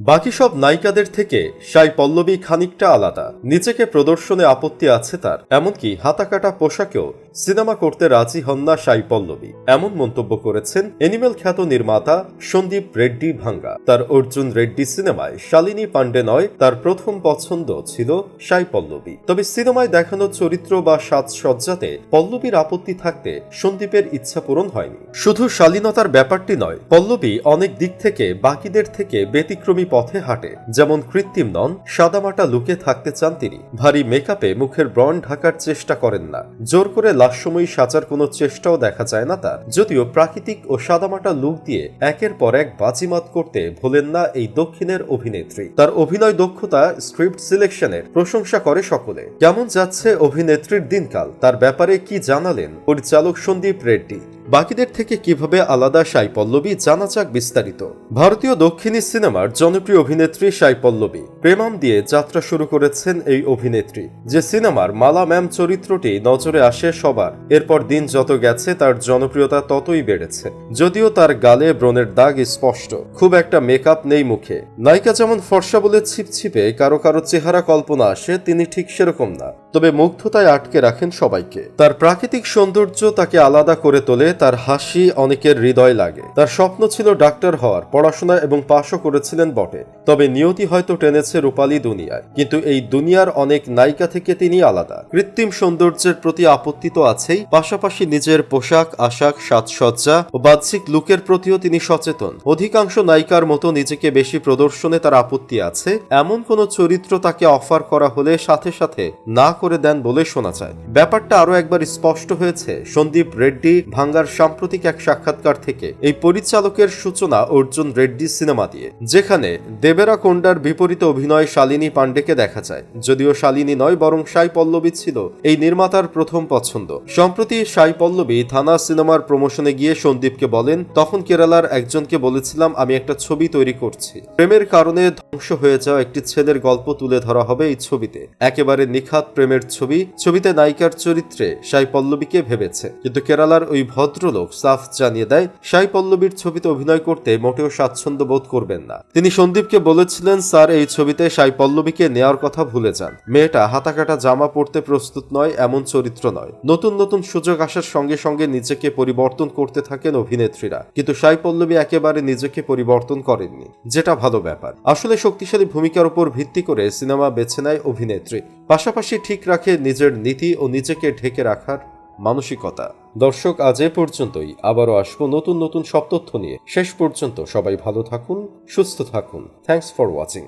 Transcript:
বাকি সব নায়িকাদের থেকে সাই পল্লবী খানিকটা আলাদা। নিজেকে প্রদর্শনে আপত্তি আছে তার। এমনকি হাতাকাটা পোশাকেও সিনেমা করতে রাজি হন না সাই পল্লবী। এমন মন্তব্য করেছেন এনিমেল খ্যাত নির্মাতা সন্দীপ রেড্ডি ভাঙ্গা। তার অর্জুন রেড্ডি সিনেমায় শালিনী পান্ডে নয়, তার প্রথম পছন্দ ছিল সাই পল্লবী। তবে সিনেমায় দেখানো চরিত্র বা সাজসজ্জাতে পল্লবীর আপত্তি থাকতে সন্দীপের ইচ্ছা পূরণ হয়নি। শুধু শালীনতার ব্যাপারটি নয়, পল্লবী অনেক দিক থেকে বাকিদের থেকে ব্যতিক্রমী পথে হাঁটে। যেমন কৃত্রিম নন, সাদামাটা লুকে থাকতে চান তিনি। ভারী মেকআপে মুখের ব্রণ ঢাকার চেষ্টা করেন না। জোর করে লাশময়ী সাজার কোনো চেষ্টাও দেখা যায় না তার। যদিও প্রাকৃতিক ও সাদামাটা লুক দিয়ে একের পর এক বাজিমাত করতে ভোলেন না এই দক্ষিণের অভিনেত্রী। তার অভিনয় দক্ষতা স্ক্রিপ্ট সিলেকশনের প্রশংসা করে সকলে। কেমন যাচ্ছে অভিনেত্রীর দিনকাল? তার ব্যাপারে কি জানালেন? পরিচালক সন্দীপ রেড্ডি। বাকিদের থেকে কীভাবে আলাদা সাই পল্লবী জানা যাক বিস্তারিত। ভারতীয় দক্ষিণী সিনেমার জনপ্রিয় অভিনেত্রী সাই পল্লবী প্রেমাম দিয়ে যাত্রা শুরু করেছেন এই অভিনেত্রী। যে সিনেমার মালা ম্যাম চরিত্রটি নজরে আসে সবার, এরপর দিন যত গেছে তার জনপ্রিয়তা ততই বেড়েছে। যদিও তার গালে ব্রণের দাগ স্পষ্ট, খুব একটা মেকআপ নেই মুখে। নায়িকা যেমন ফর্সা বলে ছিপছিপে, কারও কারও চেহারা কল্পনা আসে, তিনি ঠিক সেরকম না। তবে মুগ্ধতায় আটকে রাখেন সবাইকে। তার প্রাকৃতিক সৌন্দর্য তাকে আলাদা করে তোলে, তার হাসি অনেকের হৃদয় লাগে। তার স্বপ্ন ছিল ডাক্তার হওয়ার, পড়াশোনা এবং পাশও করেছিলেন বটে। তবে নিয়তি হয়তো টেনেছে রূপালী দুনিয়ায়। কিন্তু এই দুনিয়ার অনেক নায়িকা থেকে তিনি আলাদা। কৃত্রিম সৌন্দর্যের প্রতি আপত্তি তো আছেই। পাশাপাশি নিজের পোশাক, আশাক, সাজসজ্জা ও বাহ্যিক লুকের প্রতিও তিনি সচেতন। অধিকাংশ নায়িকার মতো নিজেকে বেশি প্রদর্শনে তার আপত্তি আছে। এমন কোন চরিত্র তাকে অফার করা হলে সাথে সাথে না করে দেন বলে শোনা যায়। ব্যাপারটা আরও একবার স্পষ্ট হয়েছে। সন্দীপ রেড্ডি ভাঙ্গার সাম্প্রতিক এক সাক্ষাৎকার থেকে। এই পরিচালকের সূচনা অর্জুন রেড্ডি সিনেমা দিয়ে। যেখানে দেবেরা কোন্ডার বিপরীতে অভিনয় শালিনী পান্ডেকে দেখা যায়। যদিও শালিনী নয়, বরং সাই পল্লবী ছিল এই নির্মাতার প্রথম পছন্দ। সম্প্রতি সাই পল্লবী থানা সিনেমার প্রমোশনে গিয়ে সন্দীপকে বলেন, তখন কেরালার একজনকে বলেছিলাম আমি একটা ছবি তৈরি করছি। প্রেমের কারণে ধ্বংস হয়ে যাওয়া একটি ছেলের গল্প তুলে ধরা হবে এই ছবিতে। একেবারে নিখাত প্রেমের ছবি, ছবিতে নায়িকার চরিত্রে সাই পল্লবীকে ভেবেছে। কিন্তু কেরালার ওই ভদ্রলোক সাফ জানিয়ে দেয়, সাই পল্লবীর ছবিতে অভিনয় করতে মোটেও স্বাচ্ছন্দ্য বোধ করবেন না। তিনি সন্দীপকে বলেছিলেন, স্যার, এই ছবিতে সাই পল্লবীকে নেওয়ার কথা ভুলে যান। মেয়েটা হাতাকাটা জামা পরতে প্রস্তুত নয়, এমন চরিত্র নয়। নতুন নতুন সুযোগ আসার সঙ্গে সঙ্গে নিজেকে পরিবর্তন করতে থাকেন অভিনেত্রীরা। কিন্তু সাই পল্লবী একেবারে নিজেকে পরিবর্তন করেননি। যেটা ভালো ব্যাপার। আসলে শক্তিশালী ভূমিকার উপর ভিত্তি করে সিনেমা বেছে নেয় অভিনেত্রী। পাশাপাশি ঠিক রাখে নিজের নীতি ও নিজেকে ঢেকে রাখার মানসিকতা। দর্শক, আজ এ পর্যন্তই। আবারও আসব নতুন নতুন সব তথ্য নিয়ে। শেষ পর্যন্ত সবাই ভালো থাকুন, সুস্থ থাকুন। Thanks for watching